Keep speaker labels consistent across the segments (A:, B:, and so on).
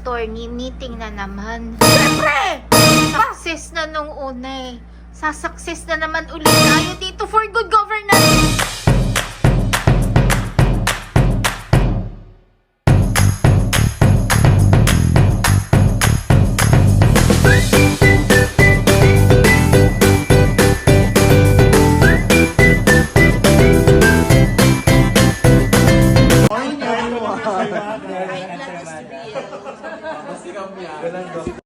A: attorney, meeting na naman.
B: Siyempre!
A: Success na nung una eh. Sa-success na naman ulit tayo dito for
B: Ayan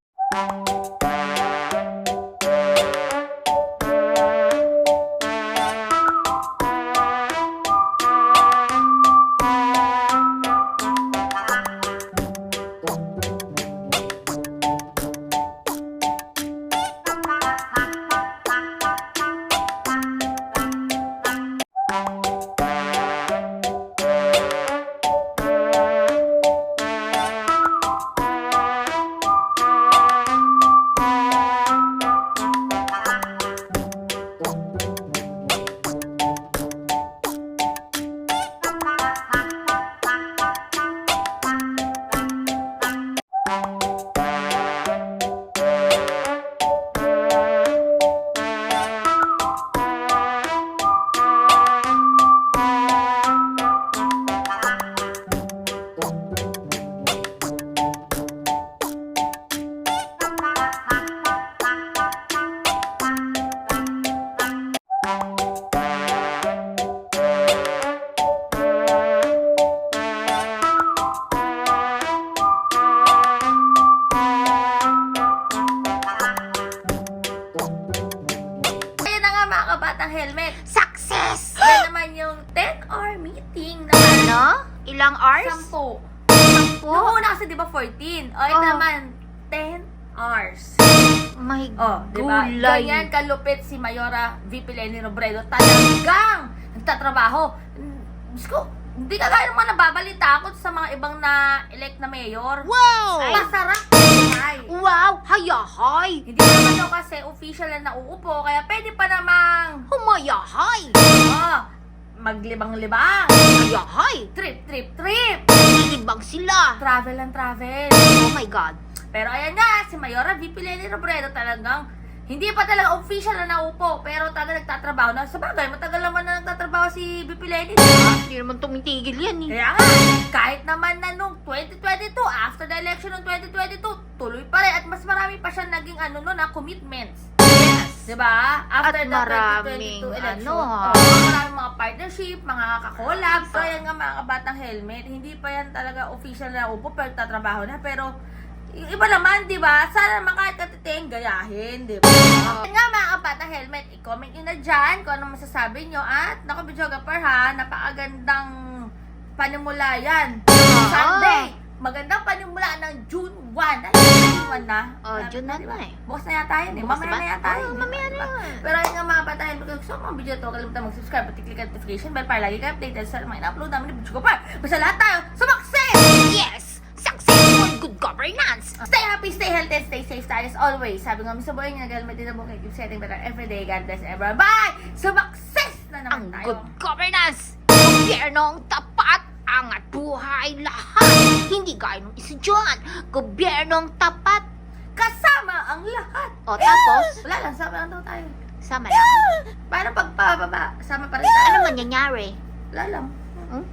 B: helmet.
A: Success!
B: Yan naman yung 10-hour meeting na
A: Ano? Ilang hours?
B: sampu.
A: Sampu?
B: Noong una kasi di ba 14? O ito
A: Oh.
B: naman, 10 hours.
A: My
B: Oh, di ba?
A: gulay.
B: Ganyan kalupit si Mayora VP Lenny Robredo. Talagang nagtatrabaho. Diyos ko, hindi ka gaya mga nababalita ako sa mga ibang na-elect na mayor.
A: Wow!
B: Masarap.
A: Wow! Hayahay!
B: Hindi naman daw kasi official na nauupo, kaya pwede pa namang
A: Humayahay!
B: oh, maglibang-libang.
A: Hayahay!
B: Trip, trip, trip.
A: Ilibang sila!
B: Travel and travel.
A: Oh my God!
B: Pero ayan nga, si Mayora VP Lenny Robredo talagang hindi pa talaga official na naupo, pero talaga nagtatrabaho na. Sa bagay, matagal naman na nagtatrabaho si Lenny, di ba?
A: Hindi naman tumitigil yan eh.
B: Kaya nga, kahit naman na nung 2022, after the election ng 2022, tuloy pa rin at mas marami pa siya naging ano no na commitments.
A: Yes!
B: Di ba? After
A: At
B: the
A: maraming
B: 2022 election.
A: ano, ha?
B: oh, maraming mga partnership, mga kakolab. So, ayan nga mga kabatang helmet. Hindi pa yan talaga official na upo, pero tatrabaho na. Pero, yung iba naman, di ba? Sana naman kahit katiting, gayahin, di ba? Ayan nga mga kabatang helmet, i-comment nyo na dyan kung ano masasabi nyo. At, naku, Bidjogapar ha, napakagandang panimula yan. Sunday! Magandang panimula ng June 1. Ay, June 1 na.
A: Oh,
B: Malapit
A: June na
B: di ba?
A: na eh.
B: Bukas na yata yun eh.
A: Bukas
B: Mamaya
A: ba?
B: na yata
A: Oo,
B: yun.
A: mamaya na
B: Diba?
A: yun.
B: Pero ayun nga mga batayan, kung gusto mo mga video to, kalimutan mag-subscribe at i-click ang notification bell para lagi kayo updated sa mga ina-upload namin ni Butch Gopar. Basta lahat tayo, sumakses! Happy, stay healthy, and stay safe tayo as always. Sabi nga sa buhay niya, nag-helmet din ang buhay. Keep setting better every day. God bless everyone. Bye! Sumakses na
A: Ang
B: naman tayo.
A: good governance! Gobyernong tapat! Angat buhay lahat! Hindi gaya ng isa dyan! Gobyernong tapat!
B: Kasama ang lahat.
A: O tapos,
B: Wala lang, sama lang daw tayo.
A: sama lang.
B: Paano pagpababa? Sama pa rin tayo.
A: Ano mangyayari?
B: Wala lang.
A: Hmm?